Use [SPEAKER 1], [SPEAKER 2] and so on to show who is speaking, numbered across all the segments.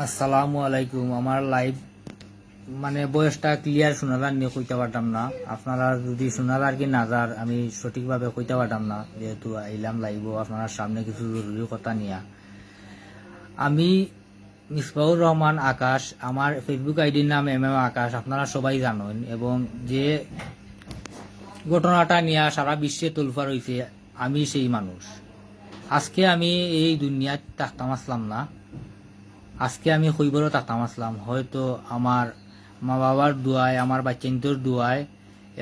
[SPEAKER 1] আসসালামু আলাইকুম। আমার লাইভ মানে বয়সটা ক্লিয়ার শোনালার নিয়ে কইতে পারতাম না। আপনারা যদি শোনালার কি নাজার আমি সঠিকভাবে কইতে পারতাম না। যেহেতু আইলাম লাইভ আপনার সামনে কিছু জরুরি কথা নিয়া। আমি মিসবাউর রহমান আকাশ, আমার ফেসবুক আইডির নাম এম এম আকাশ, আপনারা সবাই জানেন। এবং যে ঘটনাটা নিয়ে সারা বিশ্বে তোলফার হয়েছে আমি সেই মানুষ। আজকে আমি এই দুনিয়ায় থাকতাম আসলাম না। আজকে আমি খৈবরও থাকতাম আসলাম। হয়তো আমার মা বাবার দোয়ায়, আমার বাচ্চাইন্তর দোয়ায়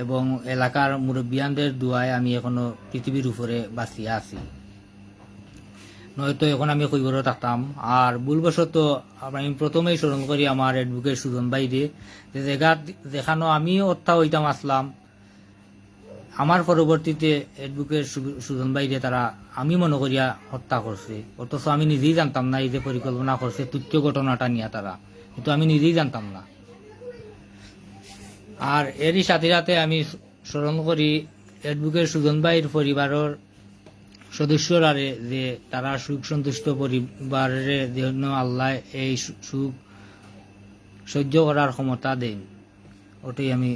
[SPEAKER 1] এবং এলাকার মুরব্বিয়ানদের দোয়ায় আমি এখনও পৃথিবীর উপরে বাঁচিয়ে আছি। নয়তো এখন আমি খৈবরও থাকতাম আর ভুলবশত আমি প্রথমেই স্মরণ করি আমার অ্যাডভোকেট সুজন বাইরে যে জায়গা যেখানে আমি হত্যা হইতাম আসলাম। আমার পরবর্তীতে অ্যাডভোকেট সুজন বাইরে তারা আমি মনে করিয়া হত্যা করছে অথচ আমি নিজেই জানতাম না, এই যে পরিকল্পনা করছে তুচ্ছ ঘটনাটা নিয়ে তারা কিন্তু আমি নিজেই জানতাম না। আর এরই সাথে সাথে আমি স্মরণ করি অ্যাডভোকেট সুজন ভাইয়ের পরিবারের সদস্যরারে যে তারা সুখ সন্তুষ্ট পরিবারের জন্য আল্লাহ এই সুখ সহ্য করার ক্ষমতা দেন। ওটাই আমি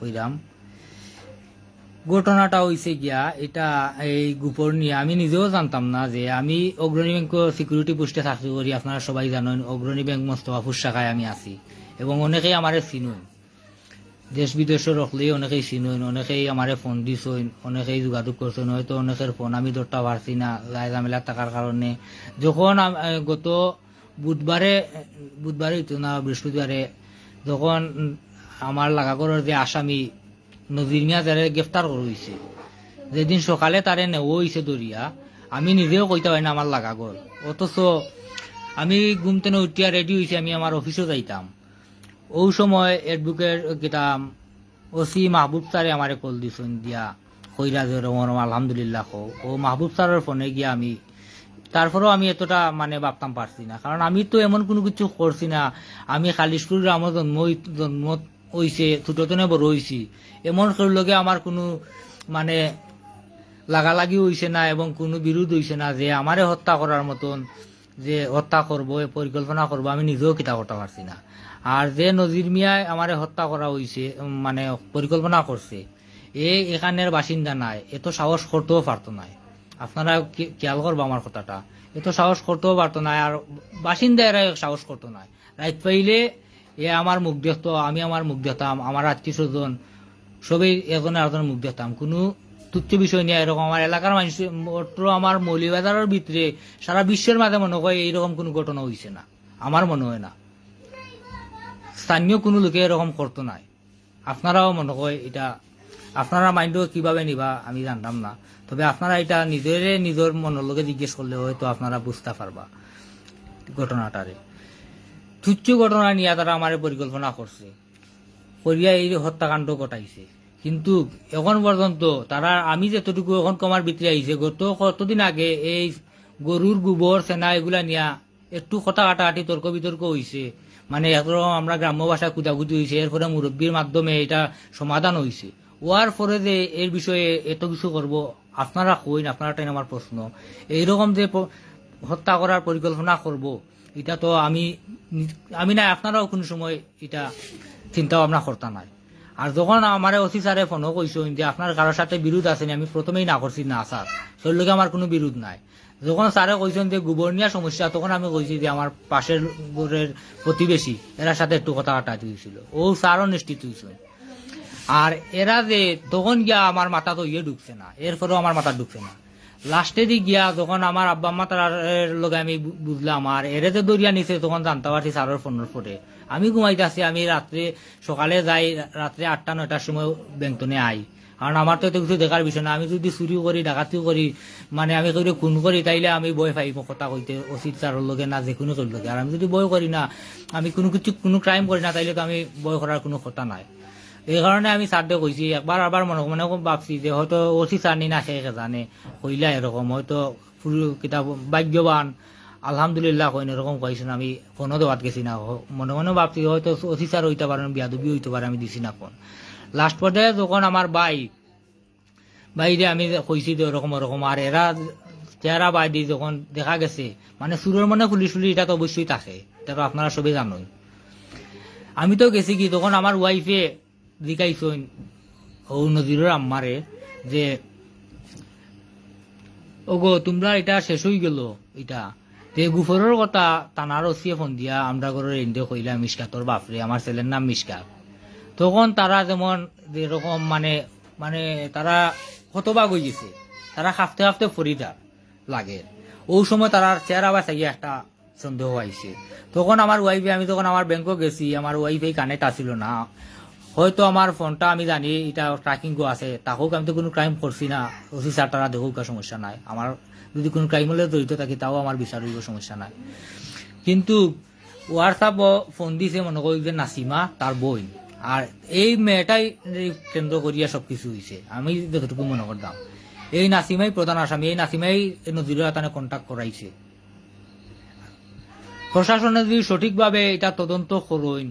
[SPEAKER 1] কইরাম ঘটনাটা হয়েছে গিয়া, এটা এই গোপর নিয়ে আমি নিজেও জানতাম না যে আমি অগ্রণী ব্যাংক সিকিউরিটি পোস্টে চাকরি করি আপনারা সবাই জানেন, অগ্রণী ব্যাংক মোস্তফাফুর শাখায় আমি আছি। এবং অনেকেই আমারে চিনুন। দেশ বিদেশে রখলেই অনেকেই চিনুন, অনেকেই আমারে ফোন দিছইন অনেকেই যোগাযোগ করছেন হয়তো অনেকের ফোন আমি ধরতে পারছি না লাই ঝামেলা থাকার কারণে যখন গত বুধবারে বুধবারে না বৃহস্পতিবারে যখন আমার লাগাগরের যে আসামি নজির মিয়া যারে গ্রেফতার করা হয়েছে যেদিন সকালে তারে নেওয়া হয়েছে দরিয়া আমি নিজেও কইতে পারি না আমার লাগাগর অথচ আমি ঘুম থেকে উঠিয়া রেডি হয়েছি আমি আমার অফিসও যাইতাম। ওই সময় এডভোকেট গেতাম ওসি মাহবুব স্যারে আমারে কল দিছেন দিয়া। কইরা যে রমরম আলহামদুলিল্লাহ কও। ও মাহবুব স্যারের ফোনে গিয়া আমি তারপরেও আমি এতটা মানে ভাবতাম পারছি না। কারণ আমি তো এমন কোনো কিছু করছি না। আমি খালিশপুর আমার জন্ম জন্ম হইছে ছোটতনে বড় হইছি। এমন কারোর লগে আমার কোনো মানে লাগালাগি হইছে না এবং কোনো বিরোধ হইছে না যে আমারে হত্যা করার মতন যে হত্যা করব পরিকল্পনা করব আমি নিজেও কিতা করতে পারছি না। আর যে নজির মিয়ায় আমারে হত্যা করা উম, মানে পরিকল্পনা করছে এ এখানের বাসিন্দা নাই এত সাহস করতেও পারতো নাই। আপনারা খেয়াল করব আমার কথাটা? এত সাহস করতেও পারতো না আর বাসিন্দা এরা সাহস করতো না রাইত পাইলে এ আমার মুখ দেখতো আমি আমার মুখ দেখতাম আমার আত্মীয় স্বজন সবাই এজনে আরেকজনের মুখ দেখতাম কোনো তুচ্ছ বিষয় নিয়ে এরকম আমার এলাকার মানুষ, মাত্র আমার মৌলিবাজারের ভিতরে সারা বিশ্বের মাঝে মনে হয় এইরকম কোনো ঘটনা হয়েছে না। আমার মনে হয় না। স্থানীয় কোনো লোকে এরকম করতো নাই। আপনারাও মনে হয় এটা, আপনারা মাইন্ডও কীভাবে নিবা আমি জানতাম না। তবে আপনারা এটা নিজেরে নিজের মনের জিজ্ঞেস করলে হয়তো আপনারা বুঝতে পারবা ঘটনাটারে। তুচ্ছ ঘটনা নিয়ে তারা আমার পরিকল্পনা করছে। করিয়া এই হত্যাকাণ্ড ঘটাইছে। কিন্তু এখন পর্যন্ত তারা, আমি যতটুকু এখন কমার ভিতরে আইছে গত কতদিন আগে এই গরুর গোবর সেনা এগুলা নিয়া একটু কথা কাটাকাটি তর্ক বিতর্ক হয়েছে মানে একরকম আমরা গ্রাম্য ভাষায় কুদাকুতি হয়েছে এরপরে মুরব্বীর মাধ্যমে এটা সমাধান হয়েছে ওয়ার পরে যে এর বিষয়ে এত কিছু করব আপনারা কইন, আপনারা আমার প্রশ্ন এইরকম যে হত্যা করার পরিকল্পনা করব এটা তো আমি আমি না, আপনারাও কোনো সময় এটা চিন্তা ভাবনা করতা নাই। আর যখন আমার অসি স্যারে ফোনও যে আপনার কারোর সাথে বিরোধ আছে আমি প্রথমেই না করছি না স্যার সেই লোকে আমার কোনো বিরোধ নাই। যখন স্যারে কইছেন যে গোবর নিয়ে সমস্যা, তখন আমি কইছি যে আমার পাশের ঘরের প্রতিবেশী এরার সাথে একটু কথা কাটাতে হয়েছিল ও স্যারও নিশ্চিত হয়েছেন আর এরা যে তখন গিয়া আমার মাথা তো ইয়ে ঢুকছে না এরপরেও আমার মাথা ঢুকছে না। লাস্টে দি গিয়া যখন আমার আব্বা আম্মা তার লগে আমি বুঝলাম, আর এরে যে দরিয়া নিছে, তখন জানতে পারছি স্যারের ফোনের পরে আমি ঘুমাইতেছি আমি রাত্রে সকালে যাই, রাত্রে আটটা, নয়টার সময় বেংতনে আই। কারণ আমার তো এত কিছু দেখার বিষয় না আমি যদি চুরি করি, ডাকাতিও করি মানে আমি যদি খুন করি, তাইলে আমি বই পাইব কথা কইতে, অচিত স্যারের লগে না, যে কোনো লগে। আর আমি যদি বই করি না, আমি কোনো কিছু, কোনো ক্রাইম করি না তাইলে তো আমি বই করার কোনো কথা নাই। এই কারণে আমি স্যারকে কইছি একবার আবার মনে মনে ভাবছি যে হয়তো অসি স্যার নি সে জানে কইলা এরকম হয়তো কিতাব ভাগ্যবান আলহামদুলিল্লাহ কইন এরকম কইছেন আমি ফোনও দেওয়াত গেছি না মনে মনে ভাবছি হয়তো অসি স্যার হইতে পারেন বিয়াদবি হইতে পারে আমি দিছি না ফোন। লাস্ট পর্যায়ে যখন আমার ভাই বাইরে আমি কইছি যে ওরকম ওরকম আর এরা চেহারা বাই দিয়ে যখন দেখা গেছে মানে সুরের মনে পুলিশ পুলিশ এটা তো অবশ্যই থাকে এটা তো আপনারা সবাই জানোই। আমি তো গেছি কি, তখন আমার ওয়াইফে জিকাইছেন ও নজিরের আম্মারে যে, ওগো, তোমরা এটা শেষ হয়ে গেল, এটা। তে গুফরের কথা তানার ওসিয়ে ফোন দিয়া আমরা ঘরের এন্ডে কইলাম মিসকাতর বাপরে আমার ছেলের নাম মিসকাত তখন তারা যেমন যেরকম মানে মানে তারা হতবাগ হয়ে গেছে, তারা হাফতে হাফতে ফরিদার লাগে। ওই সময় তারার চেহারা বা চাইয়ে একটা সন্দেহ হয়েছে তখন আমার ওয়াইফে আমি তখন আমার ব্যাংকও গেছি, আমার ওয়াইফে কানেক্ট আসিল না। হয়তো আমার ফোনটা আমি জানি এটা ট্র্যাকিং আছে তাকেও আমি তো কোনো ক্রাইম করছি না। ওসি স্যার তারা দেখুক সমস্যা নাই। আমার যদি কোনো ক্রাইম হলে জড়িত থাকি, তাও আমার বিচার হইব সমস্যা নাই। কিন্তু হোয়াটসঅ্যাপ ফোন দিছে, মনে করি যে নাসিমা তার বই আর এই মেয়েটাই কেন্দ্র করিয়া সব কিছু হয়েছে আমি যতটুকু মনে করতাম এই নাসিমাই প্রধান আসামি, এই নাসিমাই নজিরুল হাতানে কন্ট্যাক্ট করাইছে প্রশাসনে যদি সঠিকভাবে এটা তদন্ত করুন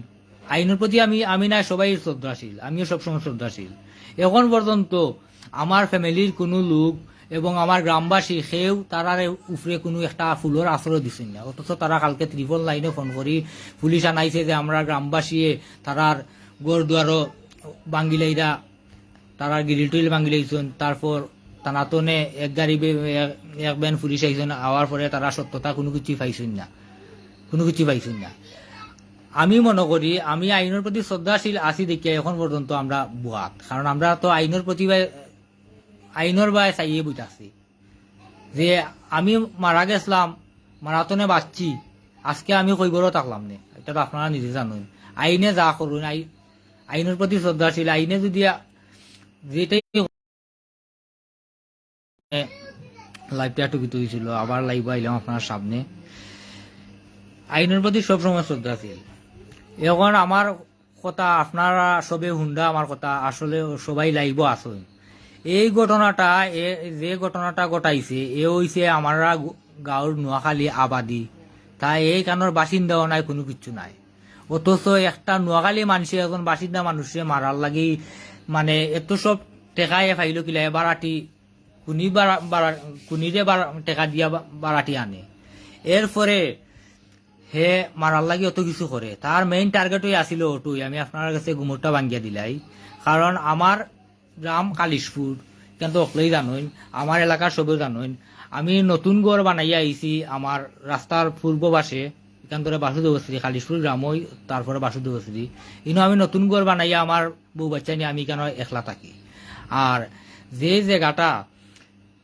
[SPEAKER 1] আইনের প্রতি আমি আমি না, সবাই শ্রদ্ধাশীল, আমিও সবসময় শ্রদ্ধাশীল। এখন পর্যন্ত আমার ফ্যামিলির কোনো লোক এবং আমার গ্রামবাসী, সেও তারার উপরে কোনো একটা ফুলের আশ্রয় দিছেন না। অথচ তারা কালকে ত্রিপল লাইনে ফোন করি পুলিশ আনাইছে যে আমরা গ্রামবাসীয়ে তারার গড় দুয়ারও বাঙ্গিলাইরা তারা গিরিল টুইল ভাঙি লাইছেন তারপর তানাতনে এক গাড়ি এক- ব্যান পুলিশ আইছেন আওয়ার পরে তারা সত্যতা কোনো কিছু পাইছেন না। কোনো কিছু পাইছেন না। আমি মনে করি, আমি আইনের প্রতি শ্রদ্ধাশীল আছি দেখিয়া এখন পর্যন্ত আমরা বুয়াত কারণ আমরা তো আইনের প্রতি আইনের বাই চাইয়ে বুঝাচ্ছি যে আমি মারা গেছিলাম মারাতনে বাঁচছি, আজকে আমি কইবরও থাকলাম নে? এটা তো আপনারা নিজে জানুন। আইনে যা করুন, আই আইনের প্রতি শ্রদ্ধাশীল, আইনে যদি যেটাই লাইভটা টুকিত হয়েছিল আবার লাইভ আইলাম আপনার সামনে। আইনের প্রতি সবসময় শ্রদ্ধাশীল। এখন আমার কথা, আপনারা সবে হুন্ডা আমার কথা, আসলে সবাই লাইভ আসুন এই ঘটনাটা, এ, যে ঘটনাটা ঘটাইছে, এ হইছে আমরা গাঁৱৰ নোয়াখালী আবাদী। তাই এই কানৰ বাসিন্দাও নাই, কোনো কিছু নাই। অথচ একটা নোয়াখালী মানুষে এখন বাসিন্দা মানুষে মারার লাগি মানে এত সব টেকায় ফাইল কিলা বারাটি কুনি বারা কুনিরে বারা টেকা দিয়া বারাটি আনে। এরপরে হে, মারার লাগি অত কিছু করে তার মেইন টার্গেটই আসিল ওটুই আমি আপনার কাছে গুমরটা ভাঙ্গিয়া দিলাই। কারণ আমার গ্রাম কালিশপুর কিন্তু অকলেই জানুন আমার এলাকার সবেও জানুন আমি নতুন গড় বানাইয়া আইছি আমার রাস্তার পূর্ব পাশে। এখান ধরে বাসুদেবশ্রী কালিশপুর গ্রামই তারপরে বাসুদেবশ্রী ইনো আমি নতুন গড় বানাইয়া আমার বউ বাচ্চা নিয়ে আমি কেন একলা থাকি। আর যে জায়গাটা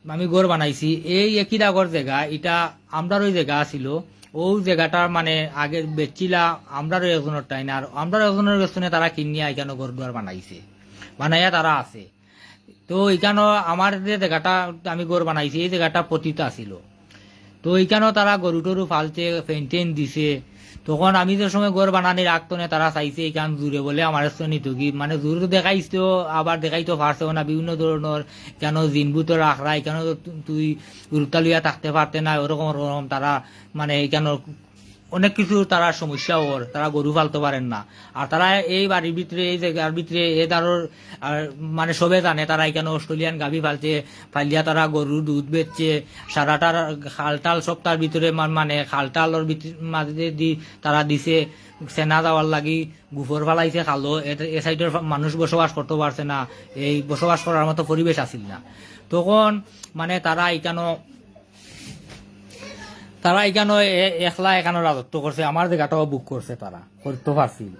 [SPEAKER 1] আমি গড় বানাইছি, এই একই ডাগর জায়গা এটা আমরার ওই জায়গা ছিল ও জায়গাটা মানে আগে বেচিলা আমরার টাই না? আর আমরা রেজনের পেছনে তারা কিনিয়া এখানে ঘর দুয়ার বানাইছে। বানাইয়া তারা আছে। তো এখানে আমার যে জায়গাটা, আমি গড় বানাইছি, এই জায়গাটা পতিত আছিল। তো এখানেও তারা গরু টরু ফালছে, ফেন্টেন দিছে। তখন আমি যে সময় গড় রাখতো না তারা চাইছে এই এইখান জুড়ে বলে আমার শ্রেণি কি মানে জোর দেখাইছো আবার দেখাইতো পারছেও না বিভিন্ন ধরনের কেন জিনবুত রাখ রায় কেন তুই উরতালিয়া থাকতে পারতে না ওরকম ওরকম তারা মানে কেন অনেক কিছু তারা সমস্যা ওর, তারা গরু পালতে পারেন না। আর তারা এই বাড়ির ভিতরে, এই জায়গার ভিতরে, এ তারর মানে সবে জানে তারা এখানে অস্ট্রেলিয়ান গাভি ফালছে ফালিয়া তারা গরুর দুধ বেচছে, সারাটার খালটাল সব তার ভিতরে মানে খালটালর মাঝে দি, তারা দিছে, সেনা যাওয়ার লাগি গুফর ফালাইছে খালো, এ সাইডের মানুষ বসবাস করতে পারছে না, এই বসবাস করার মতো পরিবেশ আসিল না। তখন মানে তারা এখানে তারা এখানে একলা এখানে রাজত্ব করছে, আমার জায়গাটাও বুক করছে তারা, করতে পারছিল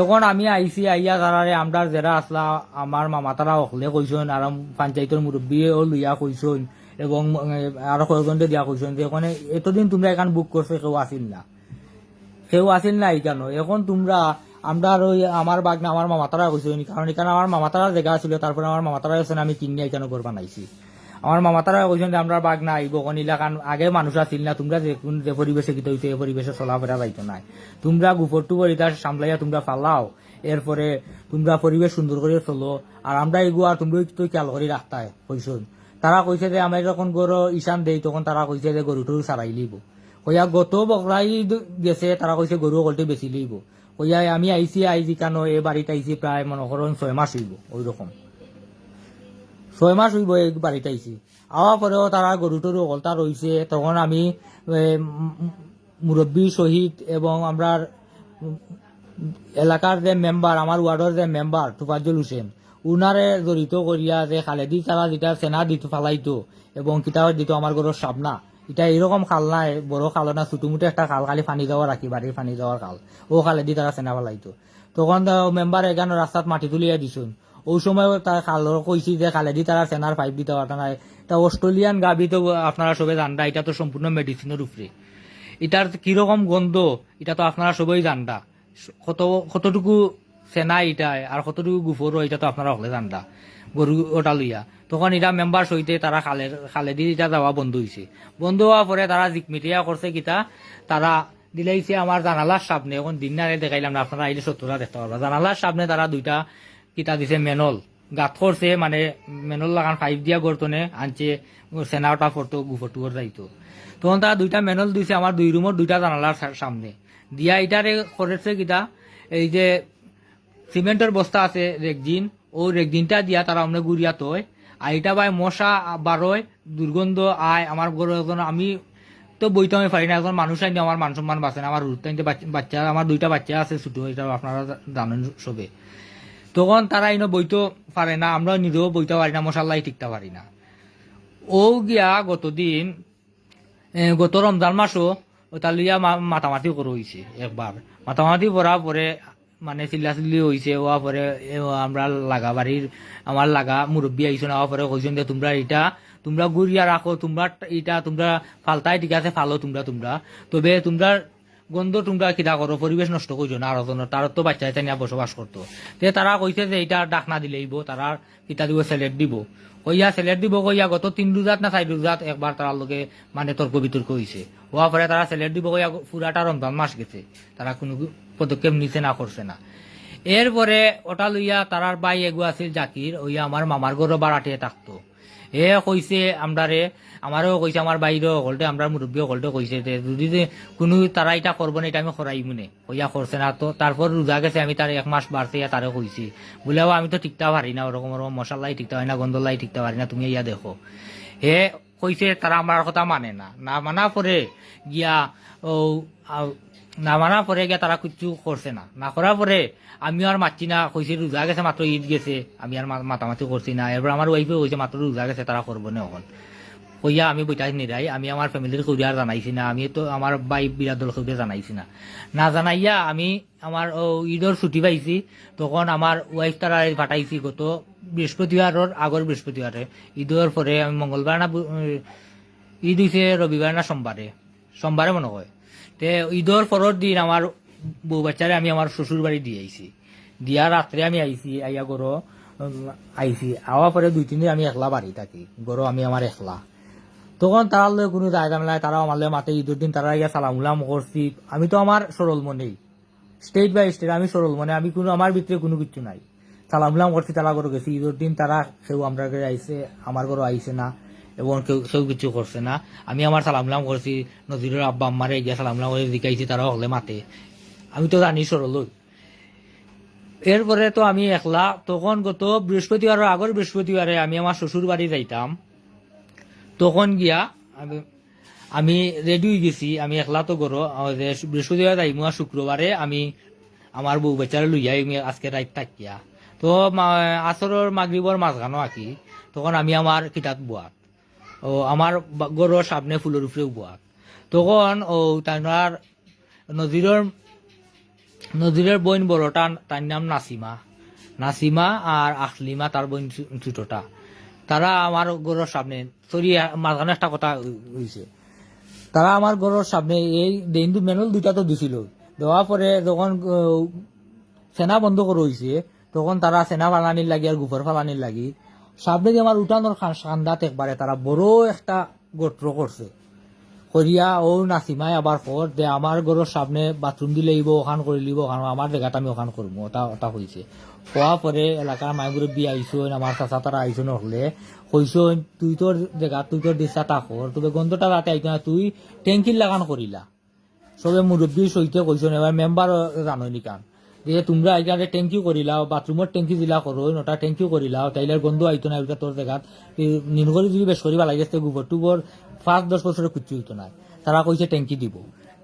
[SPEAKER 1] এখন আমি আইসি আইয়া তারারে আমরা যারা আসলা আমার মামা তারা অকলে কইসন আর পঞ্চায়েতের মুরব্বীও লইয়া কইসন এবং আরও কয়েকজনকে দিয়া কইসন যে, এখানে, এতদিন তোমরা এখান বুক করছে, কেউ আসিল না। কেউ আসিল না এখানে এখন তোমরা, আমরা আর ওই আমার বাগ না আমার মামাতারা কইসন কারণ এখানে আমার মামাতারার জায়গা ছিল তারপরে আমার মামাতারা আছে আমি কিনিয়া এখানে ঘর বানাইছি। আমার মামাতারা কইছেন যে, আমরা বাঘ না আইব কোন এলাকান আগে মানুষ আছিল না, তোমরা যে কোন যে পরিবেশে গীত হইতে এই পরিবেশে চলাফেরা যাইতো নাই। তোমরা গুফর টুবর এটা সামলাইয়া তোমরা ফালাও। এরপরে তোমরা পরিবেশ সুন্দর করে চলো। আর আমরা এগু আর তোমরা তো খেয়াল করে রাখতাই কইছুন তারা কইছে যে আমরা যখন গরু ঈশান দেই, তখন তারা কইছে যে গরু টরু সারাই লিব। কইয়া, গত বকরাই গেছে তারা কইছে গরু অকলটি বেশি লইব কইয়া, আমি আইছি আইছি কেন এ বাড়িতে আইছি প্রায় মনে করেন ছয় মাস হইব ওই রকম ছয় মাস হইব এই বাড়িতে আইছি আওয়ার পরেও তারা গরু টরু অকলতা রয়েছে তখন আমি মুরব্বী শহীদ এবং আমরা এলাকার যে মেম্বার আমার ওয়ার্ডের যে মেম্বার তুফাজুল হোসেন উনারে জড়িত করিয়া যে খালেদি তারা যেটা সেনা দিত, ফালাইতো, এবং কিতাব দিত আমার ঘরের সাবনা এটা এরকম খাল নাই, বড় খাল না ছুটুমুটু একটা খাল খালি পানি যাওয়া রাখি বাড়ির পানি যাওয়ার খাল। ও খালেদি তারা সেনা ফালাইতো। তখন মেম্বার এখানে রাস্তাত মাটি তুলিয়া দিছুন। ওই সময় তার খালর কইছি যে খালেদি তারা সেনার পাইপ দিতে পারত নাই তা অস্ট্রেলিয়ান গাবি তো আপনারা সবাই জানডা এটা তো সম্পূর্ণ মেডিসিনের উপরে। এটার কীরকম গন্ধ, এটা তো আপনারা সবাই জানডা কত, কতটুকু সেনা এটাই আর কতটুকু গুফর এটা তো আপনারা হলে জানডা গরু ওটা লইয়া। তখন এটা মেম্বার সইতে তারা খালের খালেদি এটা যাওয়া বন্ধ হয়েছে বন্ধ হওয়ার পরে তারা জিকমিটিয়া করছে কিতা, তারা দিলাইছে আমার জানালার সামনে, এখন দিন না দেখাইলাম না, আপনারা আইলে সত্যরা দেখতে পারবা জানালার সামনে তারা দুইটা কিতা দিছে মেনল। গাত করছে মানে মেনল লাগান ফাইভ দিয়া গর্তনে আনছে সেনাটা ফটো গুফটুয়ার যাইতো তখন তারা দুইটা মেনল দিছে আমার দুই রুমের দুইটা জানালার সামনে। দিয়া এটারে করেছে কিতা, এই যে সিমেন্টের বস্তা আছে রেকজিন ও রেকজিনটা দিয়া তারা অমনে গুড়িয়া তয় আর এটা ভাই মশা বারোয় দুর্গন্ধ আয় আমার গরু একজন আমি তো বইতে আমি পারি না একজন মানুষ আইনি আমার মান সম্মান বাঁচে না আমার বাচ্চা আমার দুইটা বাচ্চা আছে, ছোটো এটা আপনারা জানেন সবে তখন তারা ইনো বইতে পারে না, আমরা নিজেও বইতে পারি না, মশাল্লাই টিকতে পারি না। ও গিয়া গতদিন গত রমজান মাসও ওটা লইয়া মাতামাতি করে হয়েছে একবার। মাতামাতি করার পরে মানে চিল্লা চিল্লি হয়েছে হওয়ার পরে আমরা লাগা বাড়ির, আমার লাগা মুরব্বী আইসো না পরে কইছেন যে, তোমরা এটা, তোমরা গুড়িয়া রাখো, তোমরা এটা, তোমরা ফালতাই ঠিক আছে, ফালো তোমরা তোমরা। তবে তোমরা গন্ধ তোমরা কিতা করো পরিবেশ নষ্ট করছ না আরও তার তো বাচ্চা এটা নিয়ে বসবাস করতো তে তারা কইছে যে এটা ডাক না দিলে দিলেইব তারা কিতা দিব স্যালেড দিব। কইয়া স্যালেড দিব কইয়া গত তিন রোজাত না চার রোজাত একবার তার লগে মানে তর্ক বিতর্ক হয়েছে হওয়ার পরে তারা স্যালেড দিব কইয়া পুরাটা রমজান মাস গেছে। তারা কোনো পদক্ষেপ নিছে না করছে না। এরপরে ওটা লইয়া তারার বাই এগু আছিল জাকির ওইয়া আমার মামার ঘরও বাড়াতে থাকতো এ কইছে আমরারে আমারও কইছে আমার বাইরেও হলটে আমরা মুরব্বীও হলটে কইছে যদি যে কোনো তারা এটা করব না এটা আমি খরাই মনে কইয়া করছে না, তো তারপর রোজা গেছে, আমি তার এক মাস বাড়ছে ইয়া তারে কইছি বলে আমি তো টিকতে পারি না ওরকম ওরকম মশালাই টিকতে পারি না গন্ধলাই ঠিকটা পারি না, তুমি ইয়া দেখো। হে কইছে তারা আমার কথা মানে না না মানা পরে গিয়া ও না মানা পরে গিয়া তারা কিছু করছে না না করার পরে আমি আর মারছি না কইছে রোজা গেছে মাত্র ঈদ গেছে। আমি আর মাতামাতি করছি না। এবার আমার ওয়াইফে কইছে মাত্র রোজা গেছে তারা করব না এখন কইয়া আমি বইটাই নিরাই আমি আমার ফ্যামিলির খুঁড়িয়ার জানাইছি না। আমি তো আমার বাই বিরাদর খুঁড়ে জানাইছি না। না জানাইয়া আমি আমার ঈদর ছুটি পাইছি। তখন আমার ওয়াইফ তারা পাঠাইছি গত বৃহস্পতিবারের আগর বৃহস্পতিবারে ঈদের পরে আমি মঙ্গলবার না ঈদ হইছে রবিবার না সোমবারে সোমবারে মনে হয় তে ঈদর পরের দিন আমার বউ বাচ্চারে আমি আমার শ্বশুর বাড়ি দিয়ে আইছি। দিয়া রাত্রে আমি আইছি, আইয়া গরো আইছি। আওয়ার পরে দুই তিন দিন আমি একলা বাড়ি থাকি। গরো আমি আমার একলা। তখন তারা লয় কোনো দায় দামলায় তারা আমার মাতে ঈদের দিন তারা ইয়া সালামুলাম করছি। আমি তো আমার সরল মনেই। স্টেট বাই স্টেট আমি সরল মনে, আমি কোনো, আমার ভিতরে কোনো কিছু নাই। সালামুলাম করছি, তারা করে গেছি, ঈদের দিন তারা কেউ আমরা ঘরে আইসে আমার ঘরে আইসে না, এবং কেউ কেউ কিছু করছে না। আমি আমার সালামুলাম করছি নজিরের আব্বা আম্মারে গিয়া সালামুলাম করে জিকাইছি তারা হলে মাতে। আমি তো জানি সরল এরপরে তো আমি একলা, তখন গত বৃহস্পতিবার আগর বৃহস্পতিবারে আমি আমার শ্বশুর বাড়ি যাইতাম। তখন গিয়া আমি আমি রেডি হয়ে গেছি, আমি একলা তো গরো বৃহস্পতিবার যাইমু আর শুক্রবারে আমি আমার বউ বেচারে আমি আজকে রাইত থাকিয়া। তো মা- আসরের মাগরিবর মাঝখানো আঁকি, তখন আমি আমার কিতাব বুয়াত ও আমার গরুর সামনে ফুলের উপরেও বুয়াত তখন ও তার নজিরের নজিরের বইন বড়টা তার নাম নাসিমা। নাসিমা আর আখলিমা তার ছু- ছোটটা। তারা আমার গরুর সামনে মাঝখানে একটা কথা হয়েছে তারা আমার গরুর সামনে এই দিনটু মেনুল দুইটা তো দিছিল। দেওয়ার পরে যখন সেনা বন্ধ করে হয়েছে তখন তারা সেনা ফালানির লাগি আর গুফর ফালানির লাগি। সামনে দিয়ে আমার উঠানোর সান্দাত একবারে তারা বড় একটা গোত্র করছে। করিয়া ও নাসিমাই, আবার কর দে, আমার ঘরের সামনে বাথরুম দিলে ইব ওখান করে লিব ওখান আমার জায়গাটা আমি ওখান করব ওটা ওটা হয়েছে হওয়ার পরে এলাকার মাইগুলো বিয়ে আইসন আমার চাচা তারা আইসন হলে কইসন তুই তোর জায়গা তুই তোর দিশা তা কর তবে গন্ধটা রাতে আইতো না তুই ট্যাঙ্কির লাগান করিলা সবে মুরব্বীর সহিত কইসন এবার মেম্বার জানই নিকান যে তোমরা এখানে ট্যাঙ্কি করিলাও বাথরুমের ট্যাঙ্কি দিলা করো নটা ট্যাঙ্কি করিলাও তাইলে গন্ধ আইতো না ওইটা তোর জায়গাত নিন যদি বেশ করিবা লাগে গোবর টুবর পাঁচ, দশ বছরের কুচি হইতো না তারা কইছে ট্যাঙ্কি দিব।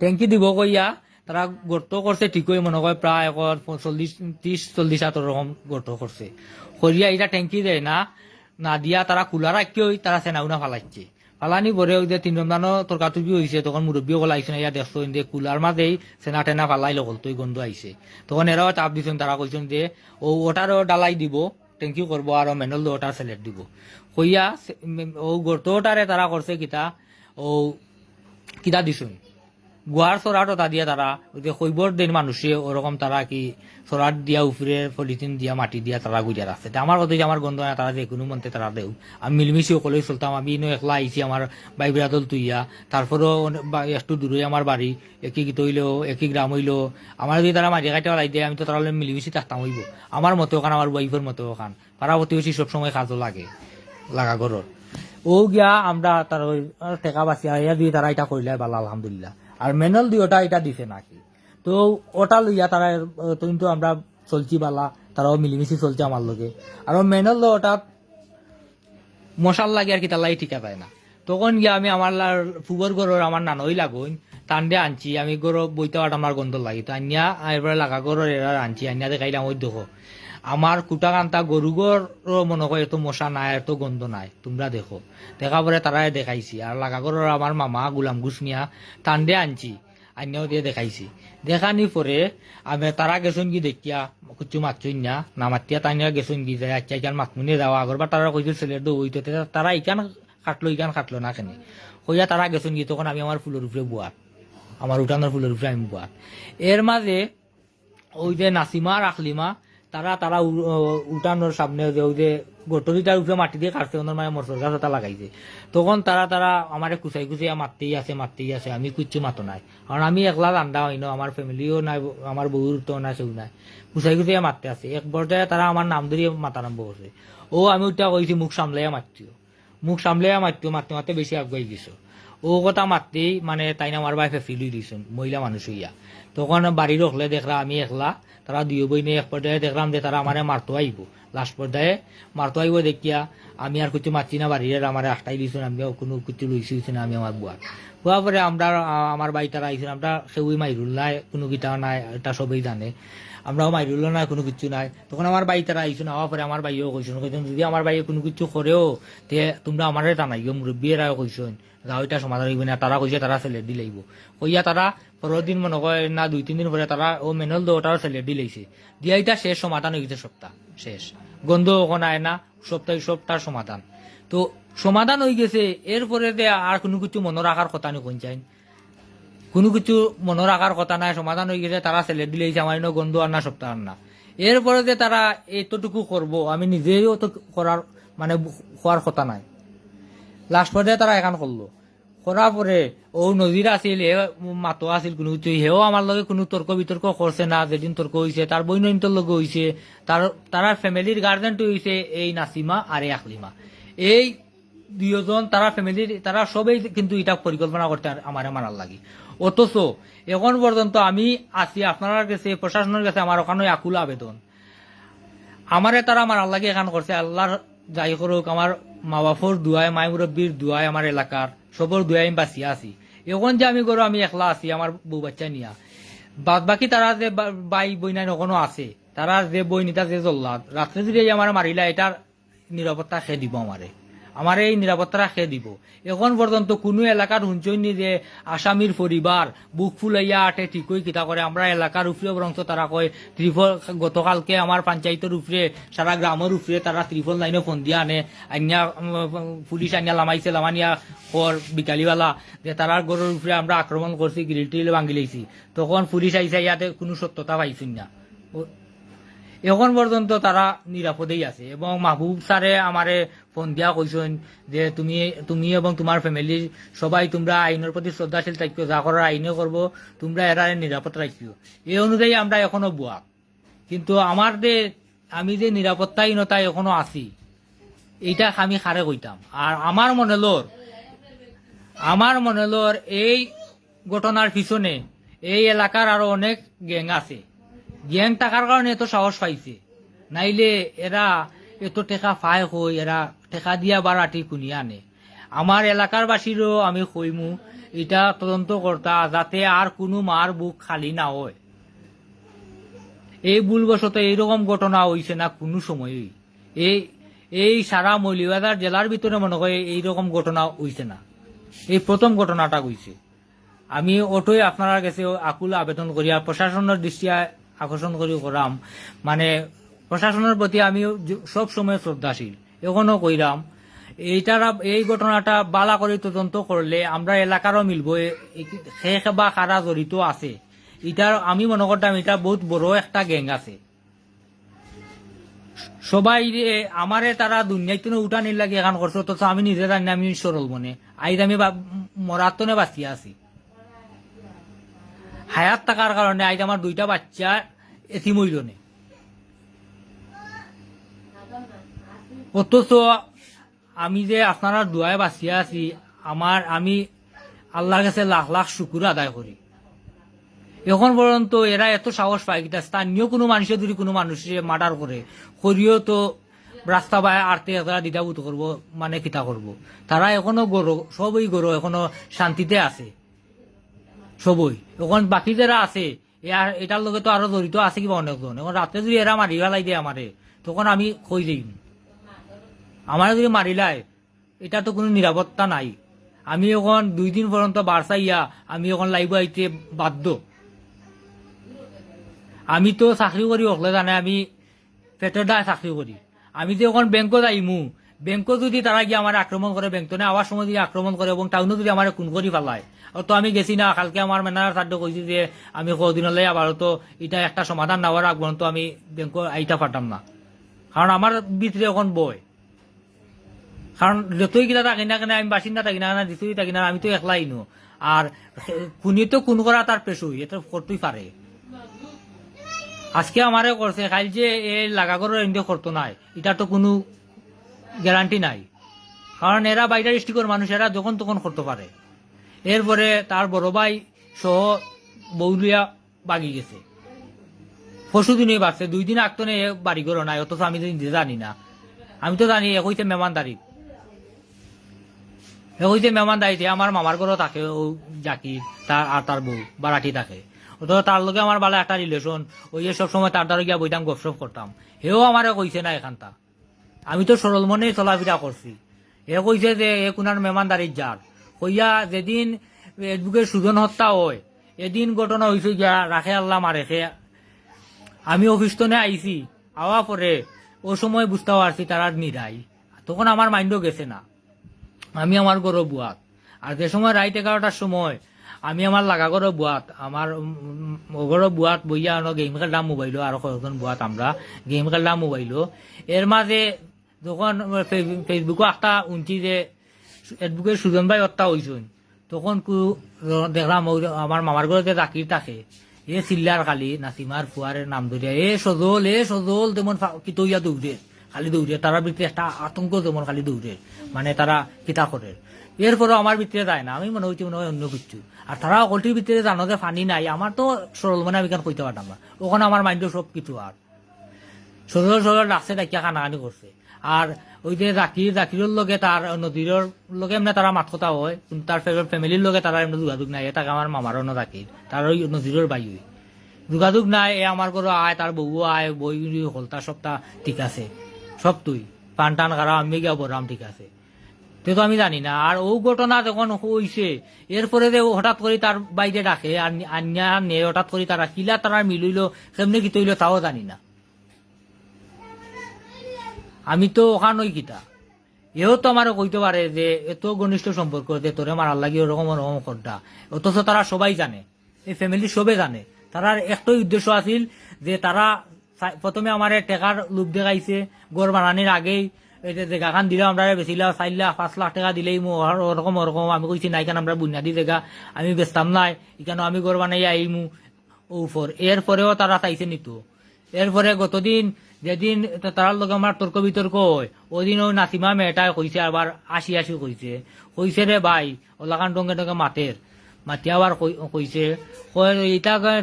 [SPEAKER 1] ট্যাঙ্কি দিব কইয়া তারা গর্ত করছে ঠিকই, মনে হয় প্রায় এখন চল্লিশ ত্রিশ চল্লিশ হাত রকম গর্ত করছে করিয়া এটা ট্যাঙ্কি দেয় না না দিয়া তারা কুলা রাখিও তারা সেনাউনা ফালাইছে। ফালানি বরে ওই যে তিন রমজানো তরকাতুবি হয়েছে তখন মুরব্বী গলা আইসে না ইয়া দেখছ যে কুলার মাঝেই সেনা টেনা ফালাই লগল তুই গন্ধ আইছে তখন এরাও চাপ দিছেন তারা কইছেন যে ও ওটারও ডালাই দিব ট্যাঙ্কি করব আর মেনল ওটার সেলেট দিব। কইয়া ও গর্ত ওটারে তারা করছে কিতা। ও কিতা দিছুন। গুয়ার চরাটো তা দিয়া তারা ওই যে শৈবর দিন মানুষে ওরকম তারা কি চরাট দিয়া উপরে পলিথিন দিয়া, মাটি দিয়া তারা গুজার আছে আমার কথা আমার গন্ধ না তারা যে কোনো মন্তে তারা দেও। আমি মিলমিশি সকলেই চলতাম, আমি ইনো একলা আইছি আমার বাই বিরাদল তুইয়া। তারপরেও একটু দূরে আমার বাড়ি একই গীত হইল একই গ্রাম হইল আমার যদি তারা মাঝে কাটে লাই দেয় আমি তো তারা মিলিমিশি থাকতাম, হইব। আমার মতো ওখান আমার ওয়াইফের মতো ওখান পাড়া প্রতিবেশী সবসময় কাজও লাগে, লাগা ঘরর ও গিয়া, আমরা তার টেকা বাঁচিয়া দিয়ে তারা এটা করিলে ভালো আলহামদুলিল্লাহ। আর মেনল দিয়ে ওটা এটা দিছে নাকি। তো ওটা লইয়া তারা তো আমরা চলছি বালা, তারাও মিলিমিশি চলছে আমার লগে। আর মেনল দিয়ে ওটা মশাল লাগে আর কি, তার লাগে ঠিকা যায় না। তখন গিয়া আমি আমার ফুবর গরর আমার নানই লাগুন টান্ডে আনছি, আমি গরো বইতে আমার গন্ধ লাগি। তো আনিয়া এরপরে লাগা গরর এরা আনছি আনিয়া দেখাইলাম, ওই দেখো। আমার কুটা কান্তা গরুগর মনে হয় এত মশা নাই এত গন্ধ নাই, তোমরা দেখো। দেখা পরে তারাই দেখাইছি আর লাগা গরর আমার মামা গুলাম গুসমিয়া টান্ডে আনছি আনিয়াও দিয়ে দেখাইছি। দেখানি পরে আমি তারা গেছুন কি দেখিয়া? কিছু মাতছুন না না মাতিয়া তাইনিয়া গেছুন কি যে আচ্ছা ইকান মাতমুনি যাওয়া আগরবার তারা কইছিল ছেলের দৌ হইতো তে তারা ইকান কাটলো ইকান কাটলো না কেন? কইয়া তারা গেছুন কি, তখন আমি আমার ফুলের উপরে বুয়াত আমার উঠানোর ফুলের উপরে আমি বুয়াত এর মাঝে ওই যে নাসিমা আর আকলিমা তারা তারা উ- ও- উঠানোর সামনে যে ওই যে গটরিটার উপরে মাটি দিয়ে কাটছে, ওনার মায়ের মরসর গাছ ওটা লাগাইছে। তখন তারা তারা আমার কুচাই কুচাই মারতেই আছে মারতেই আছে, আমি কিচ্ছু মাতো নাই। কারণ আমি একলা রান্দা হয় না আমার ফ্যামিলিও নাই আমার বউর তো নাই সেও নাই। কুচাই কুচাই মারতে আছে। এক পর্যায়ে তারা আমার নাম ধরিয়ে মাতা আরম্ভ করছে ও আমি ওইটা কইছি মুখ সামলাইয়া মারতিও মুখ সামলাইয়া মারতিও মারতে মারতে বেশি আগুয়াই গেছো। ও কথা মারতেই মানে তাই আমার বাইফে ফিল দিয়েছেন মহিলা মানুষ হইয়া তখন বাড়ি রখলে দেখলা আমি একলা। তারা দুই বইনে এক পর্যায়ে দেখলাম যে তারা আমারে মারতো আইব। লাস্ট পর্যায়ে মারতো আইব দেখিয়া আমি আর কিছু মারছি না, বাড়ির আমারে আটটাই দিয়েছেন আমি কোনো কিছু লইছি না, আমি আমার বুয়ার। বুয়া পরে আমরা আমার বাড়ি তারা আইছেন আমরা সেউই মাইরুল নাই কোনো গীতা নাই, এটা সবই জানে। আমরাও মাইরুল নাই, কোনো কিছু নাই। তখন আমার বাড়ি তারা আইসুন হওয়ার পরে আমার বাইও কইসুন কইছেন যদি আমার বাইয়ে কোনো কিছু করেও, তে তোমরা আমারে জানাইও মুরব্বীরাও কইসুন যাও এটা সমাধান হইব না? তারা কইছে তারা ছেলে লাইব কইয়া তারা পরের দিন মনে হয় না, দুই, তিন দিন পরে তারা ও মেনল দো ওটাও ছেলে লাইছে দিয়া এটা শেষ সমাধান হয়ে গেছে সপ্তাহ। শেষ। গন্ধ ওখানে না, সপ্তাহ সপ্তাহ সমাধান। তো, সমাধান হয়ে গেছে। এরপরে আর কোনো কিছু মনে রাখার কথা নি কোন চাই কোনো কিছু মনে রাখার কথা নাই, সমাধান হয়ে গেছে তারা ছেলে দিলেইছে আমার গন্ধ আর না, সপ্তাহ আর না। এরপরে যে তারা এতটুকু করব আমি নিজেও তো করার মানে হওয়ার কথা নাই। লাস্ট পর্যায়ে তারা এখান করল করার পরে ও নজির আছিল হে মাতো আছিল কোনো হেও আমার লগে কোনো তর্ক বিতর্ক করছে না, যেদিন তর্ক হয়েছে তার বৈনয়ন্তর লগে হয়েছে তার তার ফ্যামিলির গার্জেনটো হয়েছে এই নাসিমা আর এই আকলিমা এই দুজন তারা ফ্যামিলির তারা সবেই কিন্তু এটা পরিকল্পনা করতে আমারে মারার লাগি। অথচ, এখন পর্যন্ত আমি আছি আপনার কাছে প্রশাসনের কাছে আমার ওখানে আকুল আবেদন। আমারে তারা আমার আল্লাহকে এখান করছে আল্লাহর যাই করুক আমার মা বাপর দুয়ায় মাই মুরব্বীর দুয়ায় আমার এলাকার সবর দুয়াইম আমি বাঁচিয়া আছি। এখন যে আমি গরো আমি একলা আছি আমার বউ বাচ্চা নিয়া। বাদ বাকি তারা যে বাই বাই নাই নখনো আছে। তারা যে বই নিতা, যে জল্লাদ রাত্রে যদি আমার মারিলা এটার নিরাপত্তা খেয়ে দিব আমারে আমার এই নিরাপত্তা খেয়ে দিব। এখন পর্যন্ত কোনো এলাকার হুঞ্চইনি যে আসামির পরিবার বুক ফুলাইয়া আটে ঠিকই কিতা করে আমরা এলাকার উপরে বরং তারা কয় ত্রিফল গতকালকে আমার পঞ্চায়েতের উপরে সারা গ্রামের উপরে তারা ত্রিফল লাইনে ফোন দিয়া আনে। আইনা উম, পুলিশ আইনা লামাইছে লামানিয়া কর বিকালিওয়ালা যে তারার গরুর উপরে আমরা আক্রমণ করছি গ্রিল টিল ভাঙি লাইছি তখন পুলিশ আইসা ইয়াতে কোনো সত্যতা পাইছেন না। এখন পর্যন্ত তারা নিরাপদেই আছে। এবং মাহবুব স্যারে আমারে ফোন দিয়া কইছেন যে তুমি তুমি এবং তোমার ফ্যামিলির সবাই তোমরা আইনের প্রতি শ্রদ্ধাশীল থাকিও যা করার আইনে করব তোমরা এরা নিরাপদ রাখিও এই অনুযায়ী আমরা এখনও বুয়া কিন্তু আমার যে, আমি যে নিরাপত্তাহীনতায় এখনও আছি এইটা আমি খারে কইতাম আর আমার মনে লোর আমার মনে লোর এই ঘটনার পিছনে এই এলাকার আরও অনেক গ্যাং আছে। গ্যাং টাকার কারণে এত সাহস পাইছে। নাইলে এরা এত টেকা পায় হই এরা টেকা দিয়া বাড়াটি কুনি আনে। আমার এলাকার বাসীরও আমি কইমু, এটা তদন্ত কর্তা যাতে আর কোনো মার বুক খালি না হয়। এই ভুলবশত এইরকম ঘটনা হইছে না কোনো সময়ই। এই এই সারা মৌলিবাজার জেলার ভিতরে মনে হয় এইরকম ঘটনা হইছে না। এই প্রথম ঘটনাটা হইছে আমি ওটোই আপনার কাছে আকুল আবেদন করি আর প্রশাসনের দৃষ্টি আকর্ষণ করি করাম মানে প্রশাসনের প্রতি আমি সব সময় শ্রদ্ধাশীল এখনও কইরাম এইটার এই ঘটনাটা বালা করে তদন্ত করলে আমরা এলাকারও মিলবো। শেষ বা কারা জড়িত আছে। এটার আমি মনে করতাম এটা বহুত বড় একটা গ্যাং আছে। সবাই আমারে তারা দুনিয়ায় তো উঠানির লাগে এখন করছ তো আমি নিজে জানি আমি সরল মনে। আইজ আমি মরাত্তনে বাঁচিয়ে আছি। হায়াত থাকার কারণে আজ আমার দুইটা বাচ্চা এটি মইলনে অথচ আমি যে আপনারা দুয়ায় বাঁচিয়ে আছি, আমার আমি আল্লাহর কাছে লাখ লাখ শুকুর আদায় করি। এখন পর্যন্ত এরা এত সাহস পায় কিনা স্থানীয় কোনো মানুষের যদি কোনো মানুষের মার্ডার করে, করিও তো রাস্তা বায় আরতে তারা দ্বিধাভূত করব মানে কিতা করব। তারা এখনও গরো সবই গরো এখনও শান্তিতে আছে। সবই এখন বাকি যারা আছে এটার লগে তো আরও জড়িত আছে কিবা অনেকজন এখন রাতে যদি এরা মারি ফেলাই দিয়ে আমারে তখন আমি কই যাই আমার যদি মারিলাই এটা তো কোনো নিরাপত্তা নাই। আমি এখন দুই দিন পর্যন্ত বারসাইয়া আমি এখন লাইব আইতে বাধ্য। আমি তো চাকরি করি অকলে জানে, আমি পেটের দায় চাকরি করি আমি যে এখন ব্যাংকত আইমু ব্যাংকত যদি তারা গিয়ে আমার আক্রমণ করে ব্যাংকনে আওয়ার সময় যদি আক্রমণ করে এবং টাউনে যদি আমার খুন করি আর তো আমি গেছি না, কালকে আমার ম্যানেজার সাধ্য কইছি যে, আমি কদিনলে আবার তো এটা একটা সমাধান নেওয়ার আগ পর্যন্ত আমি ব্যাংক আইটা পারতাম না। কারণ আমার ভিতরে এখন বয়। কারণ যতই কিনা থাকি না কেন, আমি বাসিন্দা থাকি না কেন যতই থাকি না আমি তো একলাই নো। আর খুনি তো খুন করা তার পেশুই এটা করতেই পারে আজকে আমারে করছে কাল যে এ লাগাগরের এন্ডিও করতো নাই এটা তো কোনো গ্যারান্টি নাই। কারণ এরা বাইরের ডিস্ট্রিক্টের মানুষ, এরা যখন তখন করতে পারে। এরপরে তার বড় ভাই সহ বৌলিয়া বাগি গেছে। পরশু দিনই বাড়ছে। দুই দিন আগতনে বাড়ি করো নাই, অথচ আমি জানি না। আমি তো জানি, এ কইছে মেহমানদারি এ কইছে মেহমানদারিতে আমার মামার ঘরও থাকে, ও জাকি, তার আর তার বউ বারাটি থাকে। তো তার লগে আমার বালা একটা রিলেশন ওই সব সময় তার দ্বারা গিয়া বইতাম, গপসপ করতাম। হেও আমারে কইছে না এখানটা। আমি তো সরল মনেই চলাফেরা করছি। এ কইছে যে, এ কোনার মেহমানদারির যার কইয়া যেদিন এডবুকের সুজন হত্যা হয়, এদিন ঘটনা হয়েছে যা রাখে আল্লাহ মারেখে আমি অফিস তো নে আইছি, আওয়া পরে ও সময় বুঝতে পারছি তারা নিরাই। তখন আমার মাইন্ডও গেছে না। আমি আমার গরো বুয়াত। আর যে সময় রাইট এগারোটার সময় আমি আমার লাগা গরো বুয়াত, আমার গরো বুয়াত বইয়া গেম খেললাম মোবাইলও, আরও কয়েকজন বুয়াত আমরা গেম খেললাম মোবাইলও। এর মাঝে যখন ফেসবুকে একটা উনছি যে ফেসবুকে সুজন ভাই হত্যা হয়েছেন তখন কু দেখলাম আমার মামার ঘরে যে জাকির থাকে, এ চিল্লার খালি নাসিমার ফুয়ারের নাম ধরিয়া এ সজল এ সজল, তেমন কিতইয়া দৌড়ে খালি দৌড়ে তারা ভিতরে একটা আতঙ্ক যেমন খালি দৌড়ে মানে তারা কিতা করে এরপরেও আমার ভিতরে যায় না, আমি মনে হচ্ছে মনে হয় অন্য কিছু। আর তারা অকলটির ভিতরে জানো যে ফানি নাই আমার তো সরল মানে আমি কেন কইতে পারতাম না ওখানে আমার মাইন্ডে সব কিছু আর সরল সরল রাস্তা ডাকিয়া কানাকানি করছে আর ওই যে জাকির জাকিরের লগে তার নদীর লগে এমনি তারা মাত কথা হয়, কিন্তু তার ফ্যামিলির লগে তারা এমনি যোগাযোগ নাই তাকে আমার মামারও ন জাকির তার ওই নদীর বাই যোগাযোগ নাই এ আমার ঘরে আয় তার বউ আয় বই হলতা সপ্তাহ ঠিক আছে সব তুই। পান টান খারা আমি গিয়া বললাম ঠিক আছে। তো তো আমি জানি না আর ও ঘটনা যখন হইছে এরপরে যে হঠাৎ করে তার বাইরে ডাকে আর আন্যা নে হঠাৎ করে তারা কিলা তারা মিলইল, কেমনি কি তৈল তাও জানি না। আমি তো ওখান ওই কিতা। এও তো আমারও কইতে পারে যে, এত ঘনিষ্ঠ সম্পর্ক, যে তোরে মারার লাগি ওরকম ওরকম করটা অথচ তারা সবাই জানে, এই ফ্যামিলি সবে জানে। তারার একটাই উদ্দেশ্য আছিল যে তারা প্রথমে আমার টেকার লোভ দেখাইছে, গড় বানানির আগেই। জায়গা খান দিলে আমরা বেচিলাম চার লাখ, পাঁচ লাখ টাকা দিলেই মো ওরকম ওরকম আমি কইছি, নাই কেন, আমরা বুনিয়াদি জায়গা আমি বেচতাম নাই এখানে আমি গড় বানাই আইমু উপর এরপরেও তারা চাইছে নিত। এরপরে গতদিন যেদিন তার লগে আমার তর্ক বিতর্ক হয় ওদিন ওই নাসিমা মেয়েটাই কইছে আবার আসি আসি কইছে কইছে রে ভাই ওলাকান ডঙ্গে ডঙ্গে মাতের মাতি আবার কই- কইছে কয়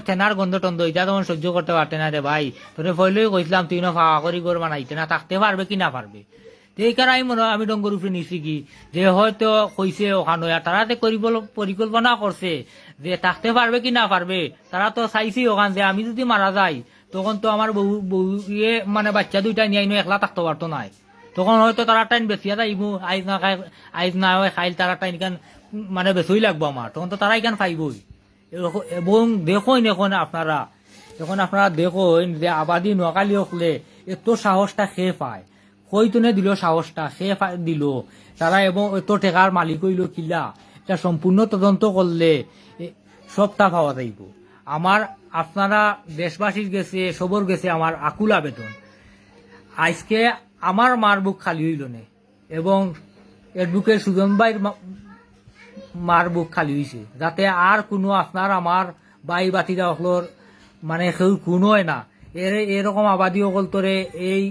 [SPEAKER 1] থেনার গন্ধ টন্ধ ইটা তখন সহ্য করতে পারতে না রে ভাই তোরে ফইলেই কইছিলাম তুই না ফাওয়া করি গর বানাইতে না থাকতে পারবে কি না পারবে এই কারণে আমি মনে আমি ডঙ্গর উপরে নিছি কি? যে হয়তো কইছে ওখানে তারাতে করিব পরিকল্পনা করছে যে থাকতে পারবে কি না পারবে তারা তো চাইছি ওখান যে, আমি যদি মারা যাই তখন তো আমার বউ বউ ইয়ে মানে বাচ্চা দুইটা নিয়ে আইনো, একলা থাকতে পারতো নাই। তখন হয়তো তারা টাইম বেচিয়া যাইব আইজ না খাই, আইজ না হয় খাইল তারা টাইম কান মানে বেচই লাগবো আমার তখন তো তারা ইখান পাইবই এরকম- এবং দেখুন এখন আপনারা এখন আপনারা দেখুন যে আবাদি নোয়াখালী হলে এত সাহসটা খেয়ে পায়? কইতনে দিল সাহসটা সে দিল? তারা এবং এত টেকার মালিক হইল কিলা? এটা সম্পূর্ণ তদন্ত করলে সবটা পাওয়া যাইব। আমার আপনারা দেশবাসীর গেছে, সবর গেছে আমার আকুল আবেদন। আজকে আমার মার বুক খালি হইল নে এবং বুকের সুজন ভাইয়ের মার বুক খালি হয়েছে যাতে আর কোনো আপনার আমার বাই বাতিরা হলোর মানে কেউ কোনো হয় না। এর এরকম আবাদী অকল তোরে এই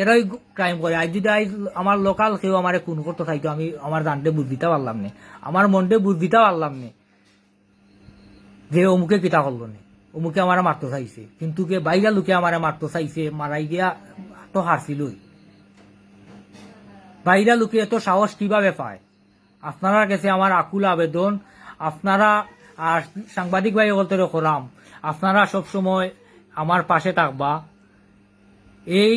[SPEAKER 1] এরাই ক্রাইম করে। আজ যদি আজ আমার লোকাল কেউ আমার খুন করতে থাকতো আমি আমার জানতে বুঝ দিতে পারলাম না। আমার মনটে বুঝ দিতে পারলাম না যে অমুকে কিতা করল নে। অমুকে আমার মারতে চাইছে। কিন্তু কে বাইরা লোকে আমার মারতে চাইছে, মারাই গিয়া তো হারছিলই। বাইরা লোকে এত সাহস কীভাবে পায়? আপনারা কাছে আমার আকুল আবেদন, আপনারা আর সাংবাদিক ভাই বলতে করাম আপনারা সব সময় আমার পাশে থাকবা। এই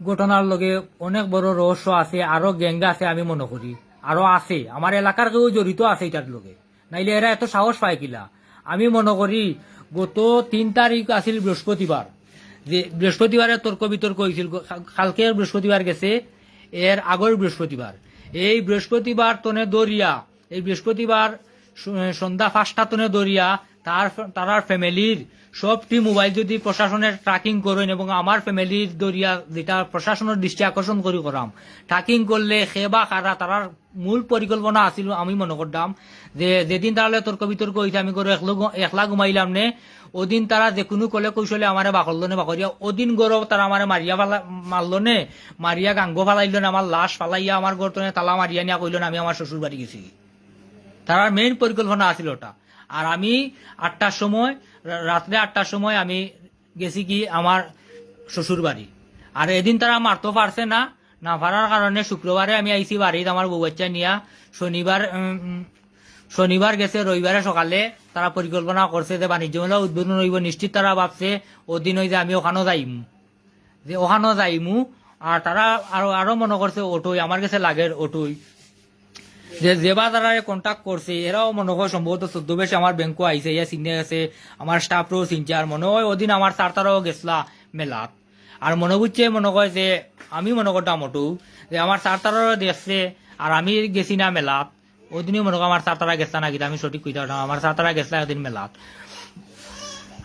[SPEAKER 1] ঘটনার লগে অনেক বড় রহস্য আছে, আরও গেঙ্গা আছে আমি মনে করি, আরও আছে। আমার এলাকার কেউ জড়িত আছে এটার লগে। নাইলে এরা এত সাহস পায় কিলা? আমি মনে করি গত তিন তারিখ আছিল বৃহস্পতিবার যে বৃহস্পতিবারে তর্ক বিতর্ক হয়েছিল কালকে বৃহস্পতিবার গেছে এর আগর বৃহস্পতিবার এই বৃহস্পতিবার তনে দরিয়া এই বৃহস্পতিবার সন্ধ্যা পাঁচটা তনে দরিয়া তার তার ফ্যামিলির সবটি মোবাইল যদি প্রশাসনের ট্র্যাকিং করেন এবং আমার ফ্যামিলির দরিয়া যেটা প্রশাসনের দৃষ্টি আকর্ষণ করি করাম ট্র্যাকিং করলে সেবা কারা তারার মূল পরিকল্পনা আছিল আমি মনে করতাম যে যেদিন তাহলে তর্ক বিতর্ক হয়েছে আমি করে একলো একলা ঘুমাইলাম নে, ওদিন তারা যে কোনো কলে কৌশলে আমারে বাকল নে বাকরিয়া ওদিন গরব তারা আমারে মারিয়া ফালা মারলো নে মারিয়া গাঙ্গ ফালাইল না আমার লাশ ফালাইয়া আমার গর্তনে তালা মারিয়া নিয়া কইল না, আমি আমার শ্বশুর বাড়ি গেছি। তার মেইন পরিকল্পনা আছিল ওটা। আর আমি আটটার সময় রাত্রে আটটার সময় আমি গেছি কি আমার শ্বশুর বাড়ি আর এদিন তারা মারতে পারছে না না পারার কারণে শুক্রবারে আমি আইছি বাড়িতে আমার বউ বাচ্চা নিয়া। শনিবার শনিবার গেছে, রবিবারে সকালে তারা পরিকল্পনা করছে যে বাণিজ্য মেলা উদ্বোধন হইব, নিশ্চিত তারা ভাবছে ওদিন ওই যে আমি ওখানেও যাইম। যে ওখানেও যাইমু, আর তারা আরও আরও মনে করছে, অটোই, আমার কাছে লাগে অটোই। যে যেবা তারা কন্ট্যাক্ট করছে, এরাও মনে হয় সম্ভবত চোদ্দ বেশি আমার ব্যাংকও আইছে ইয়া চিনে গেছে আমার স্টাফরাও চিনছে আর মনে হয় ওদিন আমার স্যার তারাও গেছলা মেলাত। আর মনে বুঝছে মনে হয় যে, আমি মনে করতাম ওটু যে আমার স্যার তারাও দেখছে আর আমি গেছি না মেলাত। ওদিনই মনে হয় আমার স্যার তারা গেছে না কিন্তু আমি সঠিক কইতে পারতাম। আমার স্যার তারা গেছলা ওদিন মেলাত।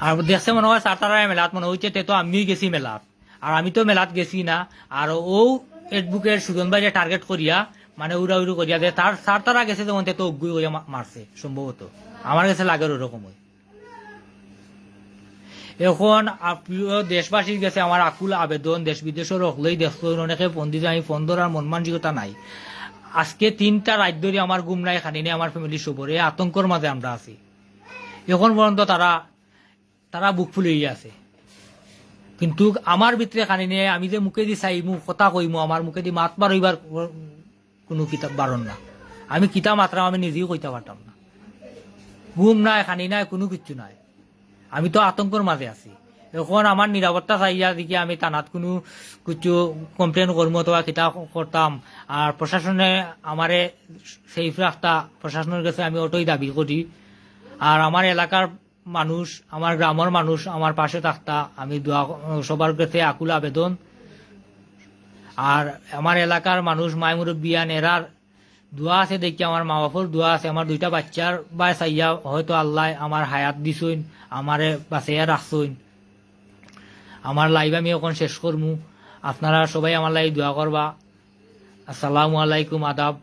[SPEAKER 1] আর দেখছে মনে হয় স্যার তারা মেলাত, মনে হচ্ছে তে তো আমিও গেছি মেলাত। আর আমি তো মেলাত গেছি না। আর ও এডবুকের সুজন ভাই যে টার্গেট করিয়া মানে উড়া উড়ু করিয়া দে তার স্যার তারা গেছে তে তো হইয়া মা- মারছে, সম্ভবত। আমার কাছে লাগে ওরকম এখন প্রিয় দেশবাসীর কাছে আমার আকুল আবেদন, দেশ বিদেশের হলেই দেখছেন অনেকে ফোন দিতে আমি ফোন ধরার মন মানসিকতা নাই। আজকে তিনটা রাত ধরে আমার গুম নাই, খানি নেই, আমার ফ্যামিলি সবরে আতঙ্কর মাঝে আমরা আছি। এখন পর্যন্ত তারা তারা বুক ফুলিয়ে আছে। কিন্তু আমার ভিতরে খানি নিয়ে আমি যে মুখে দি চাইমু, কথা কইমু, আমার মুখে দি মাত বারইবার কোনো কিতাব বারণ না। আমি কিতাব মাত্রাম আমি নিজেও কইতে পারতাম না। ঘুম নাই, খানি নাই, কোনো কিচ্ছু নাই। আমি তো আতঙ্কর মাঝে আছি। এখন আমার নিরাপত্তা চাইয়া দিকে আমি তানাত কোনো কিছু কমপ্লেন করব অথবা কিতা করতাম আর প্রশাসনে আমারে সেফ রাখতা প্রশাসনের কাছে আমি ওটাই দাবি করি। আর আমার এলাকার মানুষ আমার গ্রামের মানুষ আমার পাশে থাকতা আমি দোয়া সবার কাছে আকুল আবেদন। আর আমার এলাকার মানুষ মায় মুরব্বিয়ান এরার দোয়া আছে দেখি, আমার মা বাপর দোয়া আছে। আমার দুইটা বাচ্চার বা চাইয়া হয়তো আল্লাহ আমার হায়াত দিছইন, আমারে বাঁচাইয়া রাখছইন। আমার লাইভ আমি এখন শেষ করমু। আপনারা সবাই আমার লাইভ দোয়া করবা। আসসালামু আলাইকুম, আদাব।